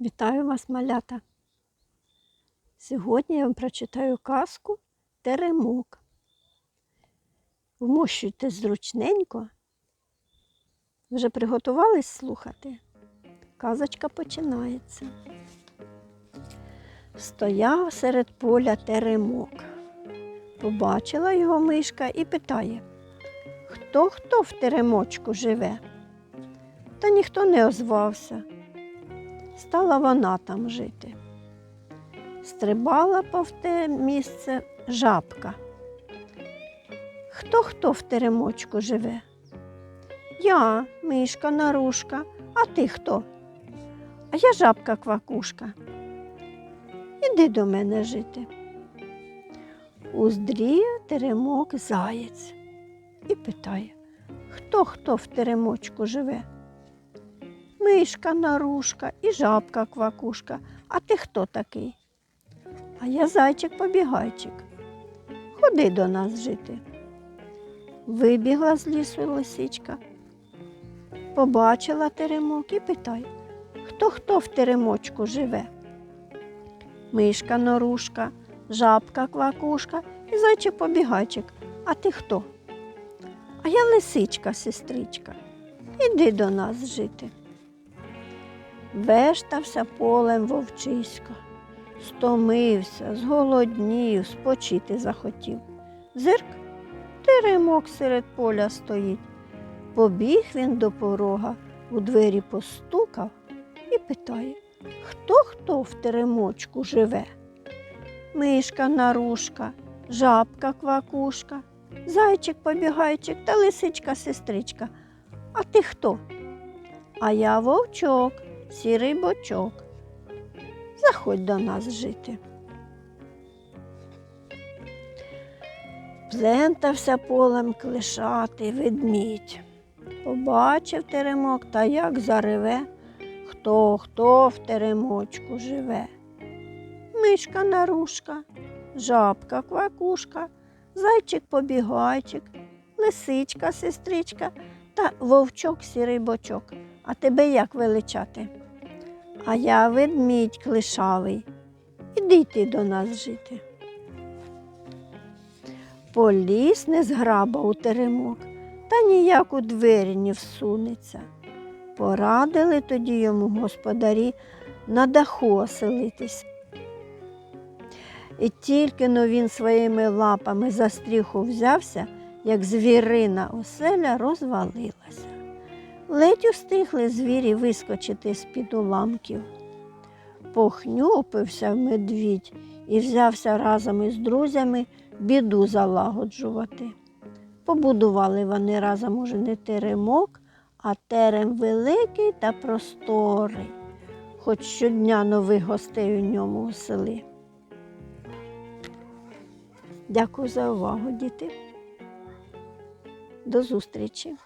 Вітаю вас, малята! Сьогодні я вам прочитаю казку Теремок. Вмощуйте зручненько. Вже приготувались слухати? Казочка починається. Стояв серед поля теремок. Побачила його мишка і питає, хто хто в теремочку живе? Та ніхто не озвався стала вона там жити. Стрибала по в те місце жабка. Хто хто в теремочку живе? Я, мишка, нарушка, а ти хто? А я жабка квакушка. Іди до мене жити. Уздріє теремок заєць і питає, хто хто в теремочку живе? Мишка нарушка і жабка квакушка. А ти хто такий? А я зайчик побігайчик. Ходи до нас жити. Вибігла з лісу лисичка, побачила теремок і питає, хто хто в теремочку живе? Мишка норушка, жабка квакушка і зайчик побігайчик. А ти хто? А я лисичка, сестричка. Іди до нас жити. Вештався полем вовчисько, стомився, зголоднів, спочити захотів. Зирк, теремок серед поля стоїть. Побіг він до порога, у двері постукав і питає, хто хто в теремочку живе? Мишка нарушка, жабка квакушка, зайчик побігайчик та лисичка сестричка. А ти хто? А я вовчок сірий бочок. Заходь до нас жити. Плентався полем клишатий ведмідь. Побачив теремок та як зареве, хто хто в теремочку живе. Мишка нарушка, жабка квакушка, зайчик побігайчик, лисичка сестричка та вовчок сірий бочок. А тебе як величати? А я ведмідь клишавий. Іди ти до нас жити. Поліз не зграба у теремок, та ніяк у двері не всунеться. Порадили тоді йому господарі на даху оселитись. І тільки но він своїми лапами за стріху взявся, як звірина оселя розвалилася. Ледь устигли звірі вискочити з-під уламків. Похнюпився медвідь і взявся разом із друзями біду залагоджувати. Побудували вони разом уже не теремок, а терем великий та просторий, хоч щодня нових гостей у ньому у. Дякую за увагу, діти. До зустрічі!